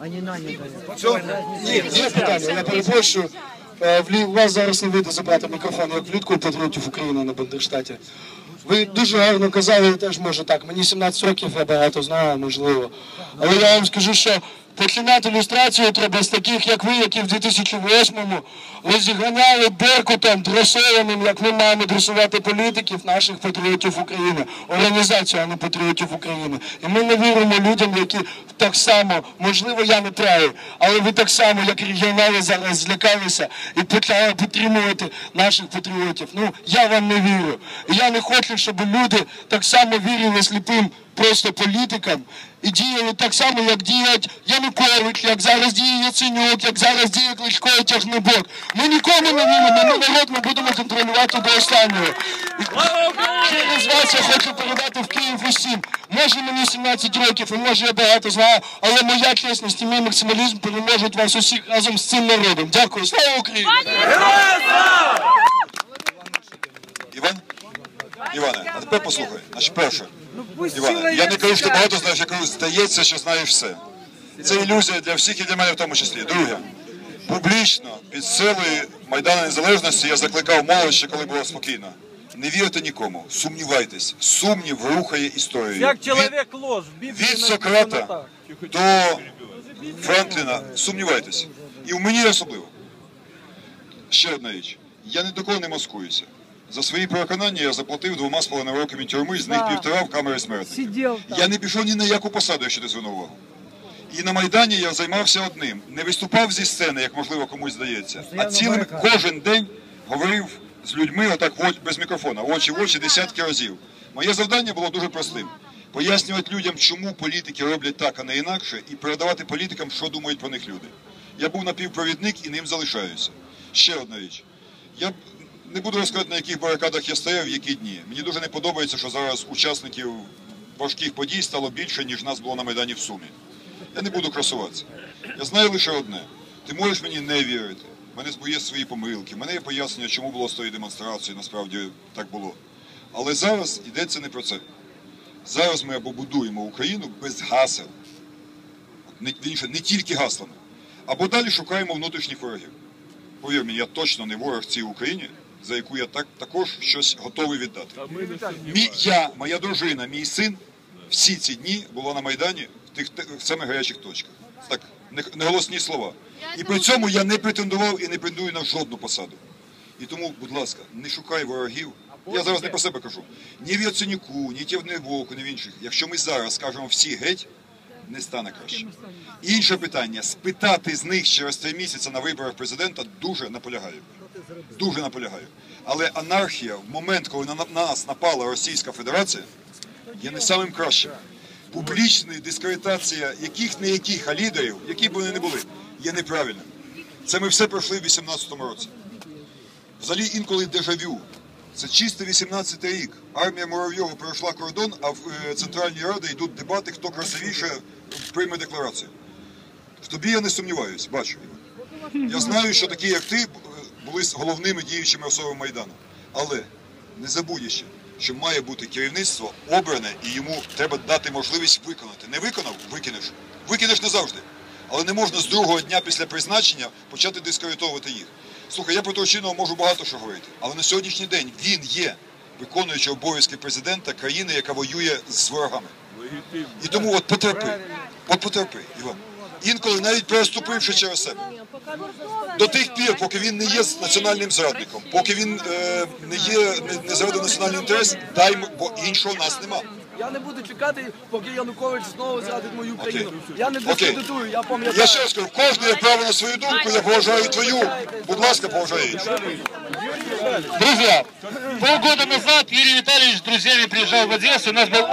Они на Все? Ні, не питання, я перепрошую. Е, У вас зараз не вийде забрати мікрофон, як влітку патріотів України на Бандерштаті. Ви дуже гарно казали, теж може так. Мені 17 років, я багато знаю, можливо. Але я вам скажу, що починати ілюстрацію треба з таких, як ви, які в 2008-му розіганяли беркутом дресованим, як ми маємо дресувати політиків, наших патріотів України, організацію, а не патріотів України. І ми не віримо людям, які так само, можливо, я не правий, але ви так само, як регіонали, зараз злякалися і підтримувати наших патріотів. Ну я вам не вірю. Я не хочу, щоб люди так само вірили сліпим просто політикам і діяли так само, як діють Янукович, як зараз діє Яценюк, як зараз діє Кличко і Тягнебок. Ми нікому не віримо, ми народ ми будемо контролювати до останнього. І Через вас я хочу передати в Київ усім. Може мені 17 років, і може я багато знаю, але моя чесність і мій максималізм переможуть вас усіх разом з цим народом. Дякую. Слава Україні! Іван? Іване, а тепер послухай. Значить, перше. Іване, я не кажу, що ти багато знаєш, я кажу, здається, що знаєш все. Це ілюзія для всіх і для мене в тому числі. Друге, публічно під силою Майдану Незалежності я закликав молодь ще коли було спокійно. Не вірте нікому, сумнівайтесь. Сумнів рухає історію. Як чоловік в Біблії від Сократа до Франкліна сумнівайтесь. І в мені особливо. Ще одна річ. Я ні до кого не маскуюся. За свої переконання я заплатив двома з половиною роками тюрми, з них півтора в камері смертника. Сидел. Я не пішов ні на яку посаду, якщо ти звернув увагу. І на Майдані я займався одним. Не виступав зі сцени, як можливо комусь здається, а цілим кожен день говорив з людьми отак без мікрофона, очі в очі десятки разів. Моє завдання було дуже простим. Пояснювати людям, чому політики роблять так, а не інакше, і передавати політикам, що думають про них люди. Я був напівпровідник і ним залишаюся. Ще одна річ. Я не буду розказати, на яких барикадах я стояв, в які дні. Мені дуже не подобається, що зараз учасників важких подій стало більше, ніж нас було на Майдані в Сумі. Я не буду красуватися. Я знаю лише одне: ти можеш мені не вірити. У мене є свої помилки, в мене є пояснення, чому було з тої демонстрації, насправді так було. Але зараз йдеться не про це. Зараз ми або будуємо Україну без гасел, не, не тільки гаслами, або далі шукаємо внутрішніх ворогів. Повір мені, я точно не ворог цій Україні, за яку я так, також щось готовий віддати. Мій, я, моя дружина, мій син всі ці дні була на Майдані в тих в самих гарячих точках. Так, не- неголосні слова. І при цьому я не претендував і не претендую на жодну посаду. І тому, будь ласка, не шукай ворогів. Я зараз не про себе кажу. Ні в Яценюку, ні Тєвневоку, ні в інших. Якщо ми зараз скажемо всі геть, не стане краще. Інше питання спитати з них через три місяці на виборах президента дуже наполягаю. Дуже наполягаю. Але анархія в момент, коли на нас напала Російська Федерація, є не самим кращим. Публічна дискредитація яких не яких, а лідерів, які б вони не були, є неправильним. Це ми все пройшли в 18-му році. Взагалі інколи дежавю. Це чисто 18-й рік. Армія Муравйова пройшла кордон, а в е, Центральній Раді йдуть дебати, хто красивіше прийме декларацію. В тобі я не сумніваюсь, бачу. Я знаю, що такі, як ти, е, були головними діючими особами Майдану. Але не забудь ще, що має бути керівництво обране і йому треба дати можливість виконати. Не виконав викинеш. Викинеш назавжди. Але не можна з другого дня після призначення почати дискредитовувати їх. Слухай, я про Турчинова можу багато що говорити, але на сьогоднішній день він є виконуючий обов'язки президента країни, яка воює з ворогами. І тому от потерпи, от потерпи, Іван. Інколи навіть переступивши через себе. До тих пір, поки він не є національним зрадником, поки він е, не є не, не зрадив національний інтерес, дай бо іншого в нас нема. Я не буду чекати, поки Янукович знову зрадить мою країну. Окей. Я не Окей. дискредитую, я пам'ятаю. Я ще раз кажу, кожен є право на свою думку, я поважаю твою. Будь ласка, поважаю іншу. Друзья, полгода назад Юрий Витальевич с друзьями приезжал в Одессу, у нас был